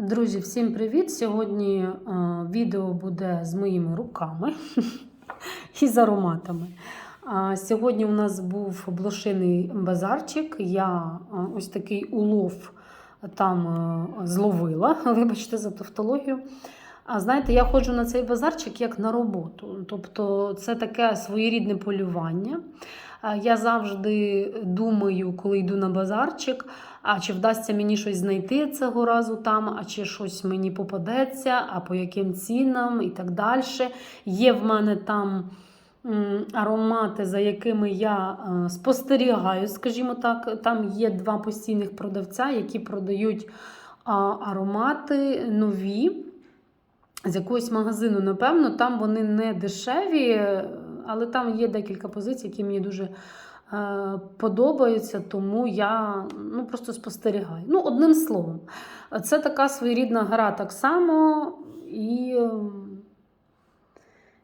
Друзі, всім привіт! Сьогодні е, відео буде з моїми руками і з ароматами. Сьогодні у нас був блошиний базарчик. Я е, ось такий улов там е, зловила. Вибачте за тавтологію. А знаєте, я ходжу на цей базарчик як на роботу. Тобто це таке своєрідне полювання. Я завжди думаю, коли йду на базарчик, а чи вдасться мені щось знайти цього разу там, а чи щось мені попадеться, а по яким цінам і так далі. Є в мене там аромати, за якими я е, спостерігаю, скажімо так. Там є два постійних продавця, які продають аромати нові. З якогось магазину, напевно, там вони не дешеві, але там є декілька позицій, які мені дуже подобаються, тому я ну, просто спостерігаю. Ну, одним словом, це така своєрідна гра так само. І, е,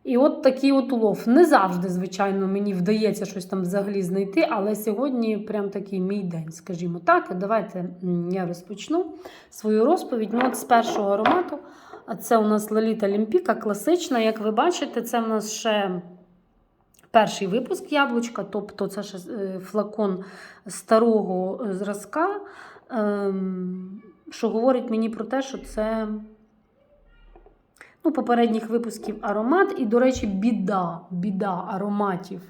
і от такий от улов. Не завжди, звичайно, мені вдається щось там взагалі знайти, але сьогодні прям такий мій день, скажімо так. Давайте я розпочну свою розповідь. Ну, от з першого аромату. А це у нас Лоліта Лімпіка, класична. Як ви бачите, це в нас ще перший випуск яблучка, тобто це ще е, флакон старого зразка, ем, що говорить мені про те, що це ну, попередніх випусків аромат. І, до речі, біда, біда ароматів.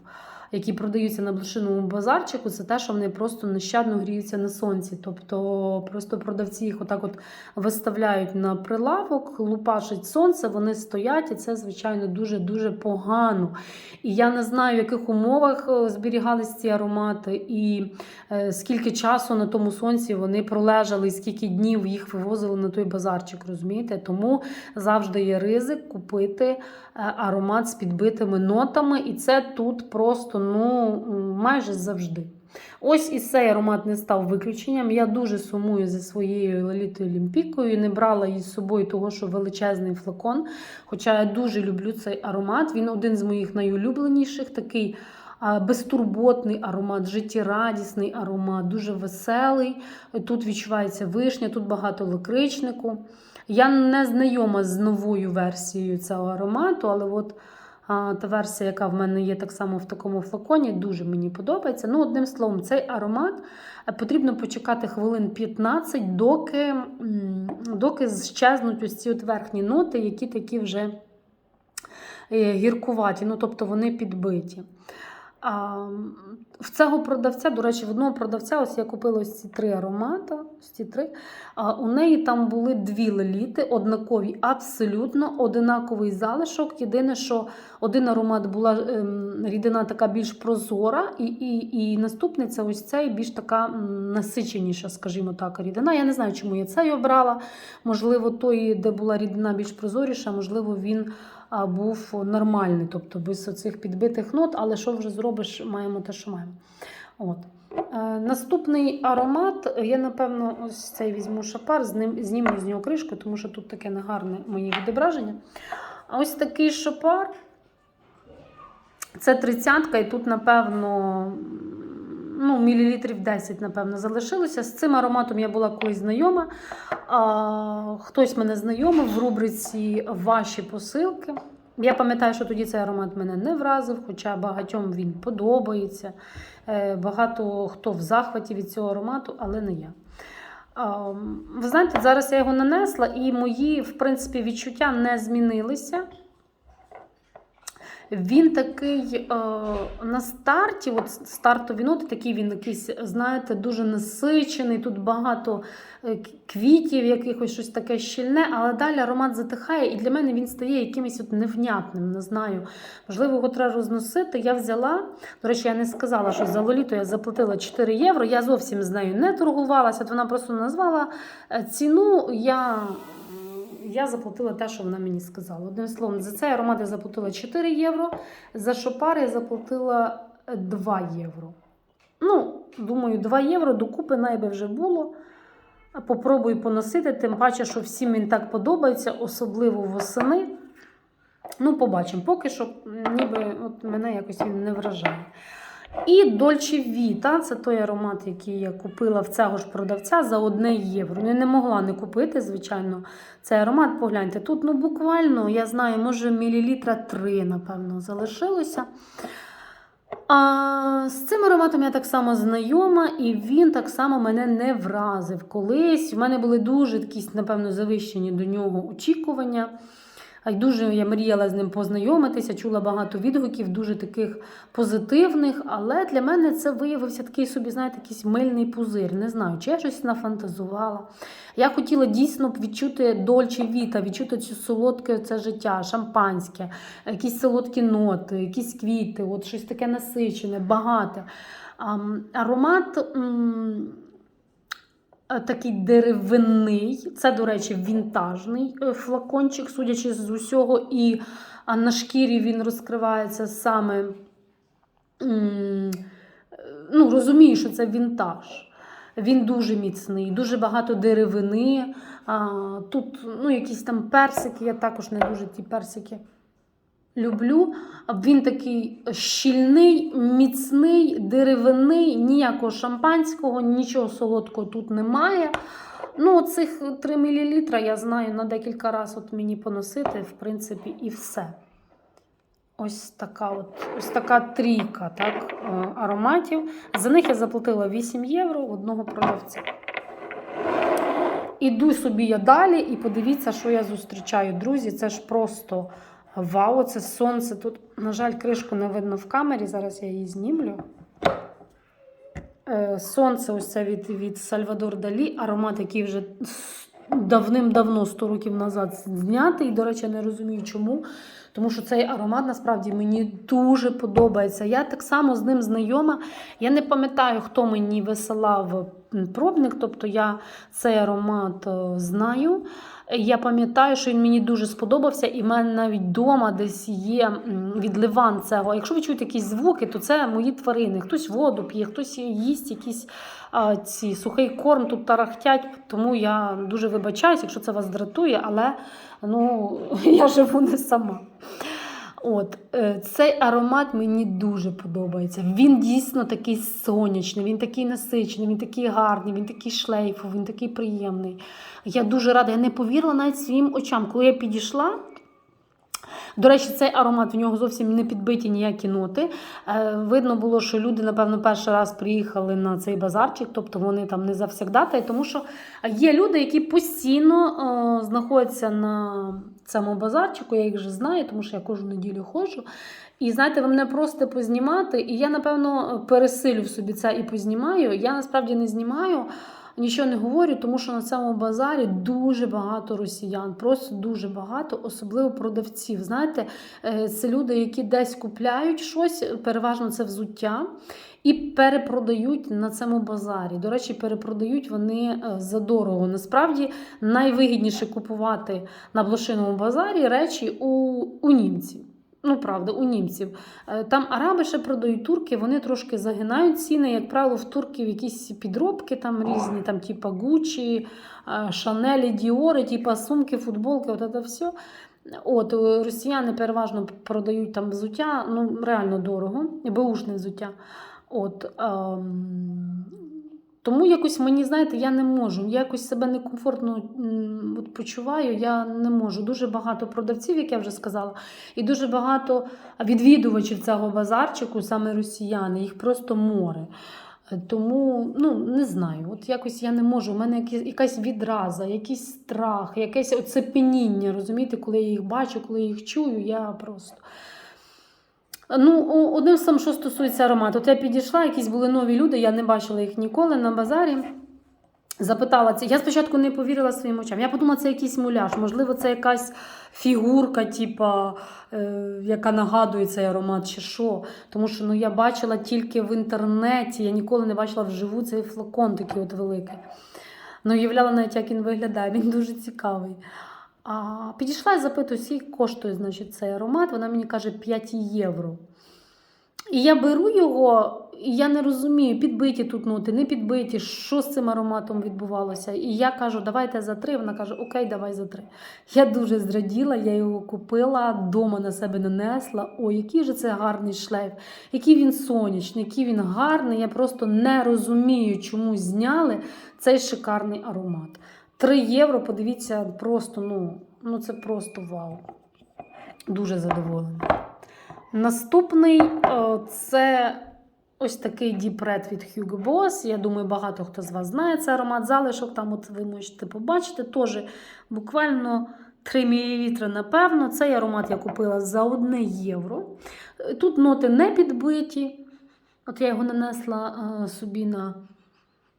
Які продаються на блошиному базарчику, це те, що вони просто нещадно гріються на сонці. Тобто просто продавці їх отак от виставляють на прилавок, лупашить сонце, вони стоять, і це, звичайно, дуже-дуже погано. І я не знаю, в яких умовах е, зберігались ці аромати, і е, скільки часу на тому сонці вони пролежали, і скільки днів їх вивозили на той базарчик, розумієте? Тому завжди є ризик купити е, аромат з підбитими нотами, і це тут просто ну, майже завжди. Ось і цей аромат не став виключенням. Я дуже сумую за своєю лолітою Олімпікою. Не брала її з собою, того, що величезний флакон. Хоча я дуже люблю цей аромат. Він один з моїх найулюбленіших, такий безтурботний аромат, життєрадісний аромат, дуже веселий. Тут відчувається вишня, тут багато лакричнику. Я не знайома з новою версією цього аромату, але от та версія, яка в мене є так само в такому флаконі, дуже мені подобається. Ну, одним словом, цей аромат е, потрібно почекати хвилин 15, доки, доки щезнуть ось ці от верхні ноти, які такі вже е, гіркуваті, ну тобто вони підбиті. В цього продавця, до речі, в одного продавця, ось я купила ось ці три аромати. Ось ці три. У неї там були дві леліти, однакові, абсолютно одинаковий залишок. Єдине, що один аромат була ем, рідина така більш прозора, і, і, і наступниця ось цей більш така насиченіша, скажімо так, рідина. Я не знаю, чому я цей обрала. Можливо, той, де була рідина більш прозоріша, можливо, він був нормальний, тобто без оцих підбитих нот, але що вже зробиш, маємо те, що маємо. От. Е, наступний аромат, я, напевно, ось цей візьму шапар, зніму з нього кришку, тому що тут таке негарне моє відображення. А ось такий шапар. Це тридцятка, і тут, напевно, ну, мілілітрів 10, напевно, залишилося. З цим ароматом я була колись знайома. А, хтось мене знайомив в рубриці Ваші посилки. Я пам'ятаю, що тоді цей аромат мене не вразив, хоча багатьом він подобається. Е, Багато хто в захваті від цього аромату, але не я. Ви знаєте, зараз я його нанесла, і мої, в принципі, відчуття не змінилися. Він такий е, на старті, от стартові ноти, такий він якийсь, знаєте, дуже насичений. Тут багато е, квітів, якихось щось таке щільне, але далі аромат затихає, і для мене він стає якимось от невнятним. Не знаю. Можливо, його треба розносити. Я взяла. До речі, я не сказала, що за лоліту я заплатила 4 євро. Я зовсім з нею не торгувалася. От вона просто назвала е, ціну. Я я заплатила те, що вона мені сказала. Одним словом, за цей аромат я заплатила 4 євро, за шопар я заплатила 2 євро. Ну, думаю, 2 євро докупи найби вже було. Попробую поносити, тим паче, що всім він так подобається, особливо восени. Ну, побачимо. Поки що, ніби от мене якось він не вражає. І Dolce Vita, це той аромат, який я купила в цього ж продавця за 1 євро. Ну, Я не могла не купити, звичайно, цей аромат. Погляньте, тут ну, буквально, я знаю, може мілілітра 3, напевно, залишилося. А з цим ароматом я так само знайома, і він так само мене не вразив. Колись в мене були дуже якісь, напевно, завищені до нього очікування. Дуже я мріяла з ним познайомитися, чула багато відгуків, дуже таких позитивних. Але для мене це виявився такий собі, знаєте, якийсь мильний пузир. Не знаю, чи я щось нафантазувала. Я хотіла дійсно відчути дольче віта, відчути цю солодке це життя, шампанське, якісь солодкі ноти, якісь квіти, от щось таке насичене, багате. Аромат. Е, Такий деревинний, це, до речі, вінтажний е, флакончик, судячи з усього, і на шкірі він розкривається саме. Ну, розумію, що це вінтаж. Він дуже міцний, дуже багато деревини. Тут ну, якісь там персики, я також не дуже ті персики люблю. Він такий щільний, міцний, деревинний, ніякого шампанського, нічого солодкого тут немає. Ну, цих 3 мл я знаю на декілька разів от мені поносити, в принципі, і все. Ось така от, ось така трійка так, е, ароматів. За них я заплатила 8 євро одного продавця. Іду собі я далі і подивіться, що я зустрічаю. Друзі, це ж просто вау, це сонце. Тут, на жаль, кришку не видно в камері. Зараз я її знімлю. Е, Сонце ось це від, від Сальвадор Далі, аромат, який вже давним-давно, 100 років назад знятий. І, до речі, не розумію, чому. Тому що цей аромат насправді мені дуже подобається. Я так само з ним знайома. Я не пам'ятаю, хто мені висилав пробник, тобто я цей аромат е, знаю. Я пам'ятаю, що він мені дуже сподобався, і в мене навіть вдома десь є відливан цього. Якщо ви чуєте якісь звуки, то це мої тварини. Хтось воду п'є, хтось їсть якісь а, ці сухий корм тут тарахтять. Тому я дуже вибачаюсь, якщо це вас дратує, але ну, я живу не сама. От, е, цей аромат мені дуже подобається. Він дійсно такий сонячний, він такий насичений, він такий гарний, він такий шлейфовий, він такий приємний. Я дуже рада, я не повірила навіть своїм очам. Коли я підійшла, до речі, цей аромат в нього зовсім не підбиті ніякі ноти. Е, видно було, що люди, напевно, перший раз приїхали на цей базарчик, тобто вони там не завсягдата, тому що є люди, які постійно е, знаходяться на цьому базарчику. Я їх вже знаю, тому що я кожну неділю ходжу. І знаєте, ви мене просите познімати, і я, напевно, пересилю в собі це і познімаю. Я насправді не знімаю. Нічого не говорю, тому що на цьому базарі дуже багато росіян, просто дуже багато, особливо продавців. Знаєте, е, це люди, які десь купляють щось, переважно це взуття, і перепродають на цьому базарі. До речі, перепродають вони е, задорого. Насправді найвигідніше купувати на блошиному базарі речі у, у німців. Ну, правда, у німців. Е, Там араби ще продають турки, вони трошки загинають ціни. Як правило, в турків якісь підробки там різні, там, типа Гуччі, Шанелі, Діори, типа сумки, футболки, от це все. От, е, росіяни переважно продають там взуття, ну, реально дорого, беушне взуття. От, ем, тому якось мені, знаєте, я не можу. Я якось себе некомфортно от почуваю, я не можу. Дуже багато продавців, як я вже сказала, і дуже багато відвідувачів цього базарчику, саме росіяни, їх просто море. Тому ну не знаю, от якось я не можу. У мене якась відраза, якийсь страх, якесь оцепеніння. Розумієте, коли я їх бачу, коли я їх чую, я просто. Ну, одним сам, що стосується аромату, от я підійшла, якісь були нові люди, я не бачила їх ніколи на базарі. Запитала це. Я спочатку не повірила своїм очам. Я подумала, це якийсь муляж. Можливо, це якась фігурка, типа, е, яка нагадує цей аромат, чи що. Тому що ну, я бачила тільки в інтернеті, я ніколи не бачила вживу цей флакон такий от великий. Ну, уявляла навіть, як він виглядає, він дуже цікавий. А підійшла і запитую, скільки коштує значить, цей аромат. Вона мені каже 5 євро. І я беру його, і я не розумію, підбиті тут ноти, не підбиті, що з цим ароматом відбувалося. І я кажу, давайте за три. Вона каже, окей, давай за три. Я дуже зраділа, я його купила, дома на себе нанесла. Ой, який же це гарний шлейф, який він сонячний, який він гарний. Я просто не розумію, чому зняли цей шикарний аромат. 3 євро, подивіться, просто, ну, ну це просто вау. Дуже задоволена. Наступний е, це ось такий Red від Hugo Boss. Я думаю, багато хто з вас знає цей аромат залишок. Там от ви можете побачити. Теж буквально 3 мл, напевно. Цей аромат я купила за 1 євро. Е, Тут ноти не підбиті. От я його нанесла е, собі на.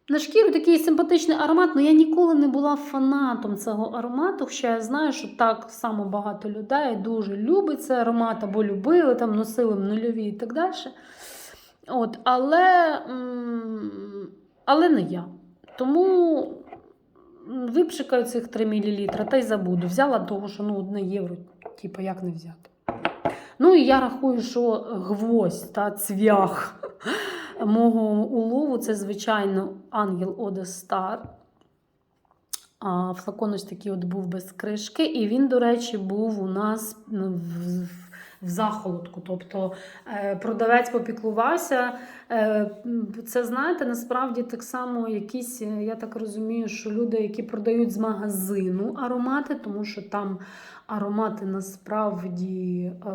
На шкіру такий симпатичний аромат, але я ніколи не була фанатом цього аромату. Хоча я знаю, що так само багато людей дуже любить цей аромат, або любили, там носили нульові і так далі. От, але, але не я. Тому випшикаю цих 3 мл та й забуду. Взяла того, що ну, 1 євро, типу, як не взяти. Ну і я рахую, що гвоздь та цвях мого улову це, звичайно, ангел Оде Стар. А, флакон ось такий от був без кришки, і він, до речі, був у нас в, в захолодку. Тобто е, продавець попіклувався. Е, це, знаєте, насправді так само якісь, е, я так розумію, що люди, які продають з магазину аромати, тому що там аромати насправді е,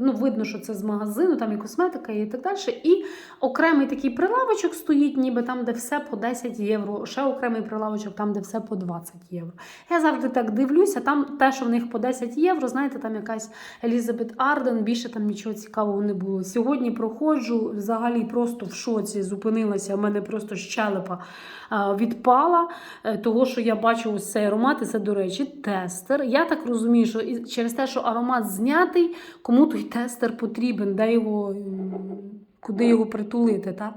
ну, видно, що це з магазину, там і косметика, і так далі. І окремий такий прилавочок стоїть, ніби там, де все по 10 євро, ще окремий прилавочок, там, де все по 20 євро. Я завжди так дивлюся, там те, що в них по 10 євро, знаєте, там якась Елізабет Арден, більше там нічого цікавого не було. Сьогодні проходжу взагалі просто в шоці, зупинилася, в мене просто щелепа відпала, е, того, що я бачу ось цей аромат, і це, до речі, тестер. Я так розумію, що і через те, що аромат знятий, кому той тестер потрібен, де його, куди його притулити. Та?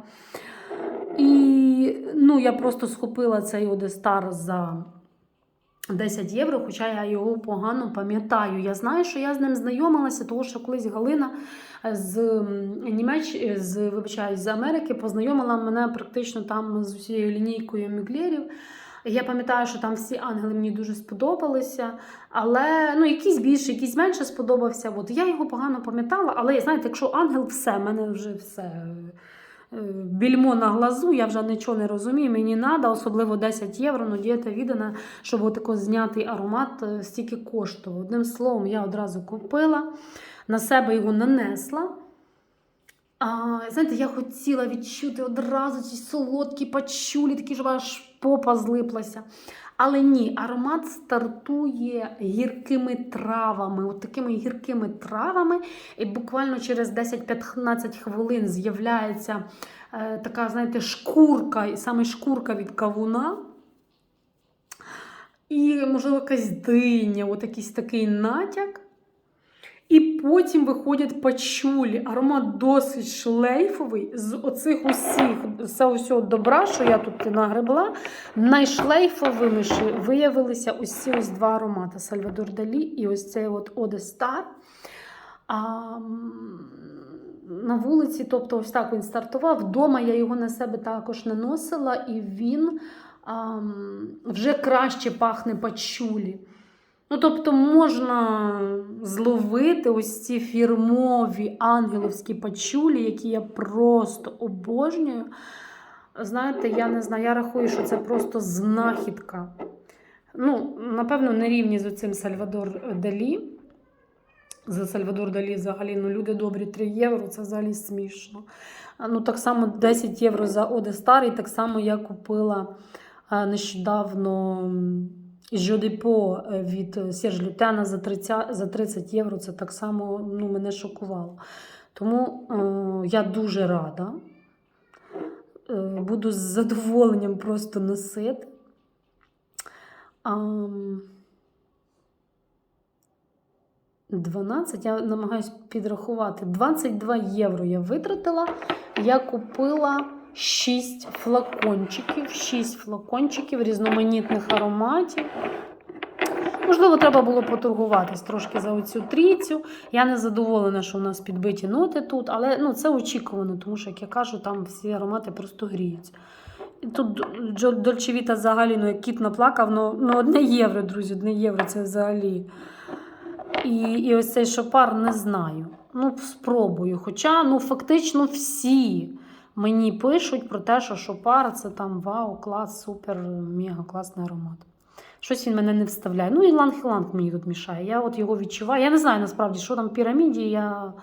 І ну, я просто схопила цей Одестар за 10 євро, хоча я його погано пам'ятаю. Я знаю, що я з ним знайомилася, тому що колись Галина з Німеч... з, вибачаю, з Америки познайомила мене практично там з усією лінійкою мюглерів. Я пам'ятаю, що там всі ангели мені дуже сподобалися, але ну, якийсь більше, якийсь менше сподобався. От я його погано пам'ятала, але знаєте, якщо ангел все, в мене вже все. е, Більмо на глазу, я вже нічого не розумію, мені треба, особливо 10 євро, ну дієта віддана, щоб отако знятий аромат е, стільки коштував. Одним словом, я одразу купила, на себе його нанесла. А, знаєте, я хотіла відчути одразу ці солодкі пачулі, такі щоб аж попа злиплася. Але ні, аромат стартує гіркими травами, от такими гіркими травами, і буквально через 10-15 хвилин з'являється е, така, знаєте, шкурка, саме шкурка від кавуна. І, можливо, якась диня, от якийсь такий натяк. І потім виходять пачулі. Аромат досить шлейфовий. З оцих усіх, з усього добра, що я тут нагребла, найшлейфовими виявилися ось ось два аромати: Сальвадор Далі і ось цей от Оде Стар. А, на вулиці, тобто, ось так він стартував. Вдома я його на себе також наносила, і він а, вже краще пахне пачулі. Ну, тобто можна зловити ось ці фірмові ангеловські пачулі, які я просто обожнюю. Знаєте, я не знаю, я рахую, що це просто знахідка. Ну, напевно, не рівні з оцим Сальвадор Далі. За Сальвадор Далі взагалі ну, люди добрі 3 євро, це взагалі смішно. Ну, так само 10 євро за Оде Стар, і так само я купила нещодавно. М, Жодепо від Серж Лютена за 30, за 30 євро це так само ну, мене шокувало. Тому е, я дуже рада. Е, буду з задоволенням просто носити. Ам, 12, я намагаюся підрахувати. 22 євро я витратила. Я купила 6 флакончиків, 6 флакончиків різноманітних ароматів. Можливо, треба було поторгуватись трошки за оцю трійцю. Я не задоволена, що у нас підбиті ноти тут, але ну, це очікувано, тому що, як я кажу, там всі аромати просто гріються. Тут Джо- Дольче Віта взагалі, ну як кіт наплакав, ну, ну одне євро, друзі, одне євро це взагалі. І, і ось цей шопар не знаю. Ну, спробую. Хоча ну, фактично всі мені пишуть про те, що шопар це там вау, клас, супер, мега класний аромат. Щось він мене не вставляє. Ну і ланг-ланг мені тут мішає. Я от його відчуваю. Я не знаю насправді, що там в піраміді, я,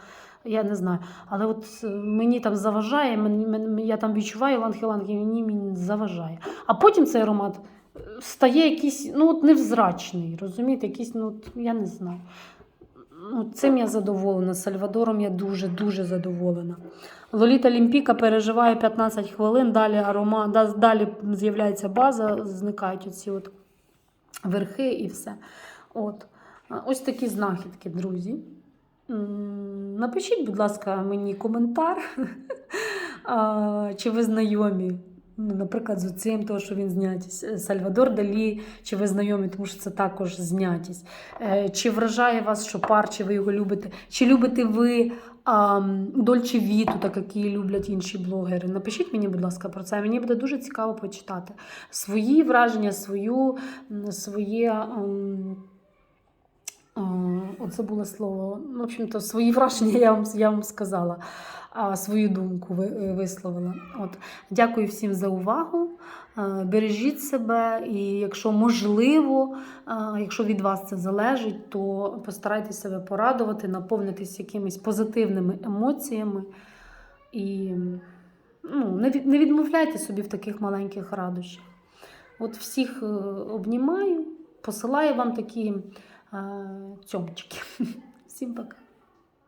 я не знаю. Але от е, мені там заважає, мені, я там відчуваю ланг-ланг, і мені, мені заважає. А потім цей аромат е, стає якийсь ну, от невзрачний, розумієте, якийсь, ну, от, я не знаю. Ну, цим я задоволена. Сальвадором я дуже-дуже задоволена. Лоліта Лімпіка переживає 15 хвилин, далі аромат, далі з'являється база, зникають оці от верхи і все. От. Ось такі знахідки, друзі. Напишіть, будь ласка, мені коментар, чи ви знайомі. Ну, наприклад, з цим, того, що він знятість. Сальвадор Далі, чи ви знайомі, тому що це також знятість. Е, Чи вражає вас Шопар, чи ви його любите? Чи любите ви Дольче Віту, так як її люблять інші блогери? Напишіть мені, будь ласка, про це. Мені буде дуже цікаво почитати свої враження, свою, своє. От забула слово. Ну, В общем-то, свої враження я вам, я вам сказала, а свою думку е, висловила. От. Дякую всім за увагу. Е, Бережіть себе, і якщо можливо, е, якщо від вас це залежить, то постарайтеся себе порадувати, наповнитись якимись позитивними емоціями. І ну, не, відмовляйте собі в таких маленьких радощах. От всіх обнімаю, посилаю вам такі цьомочки. Всім пока.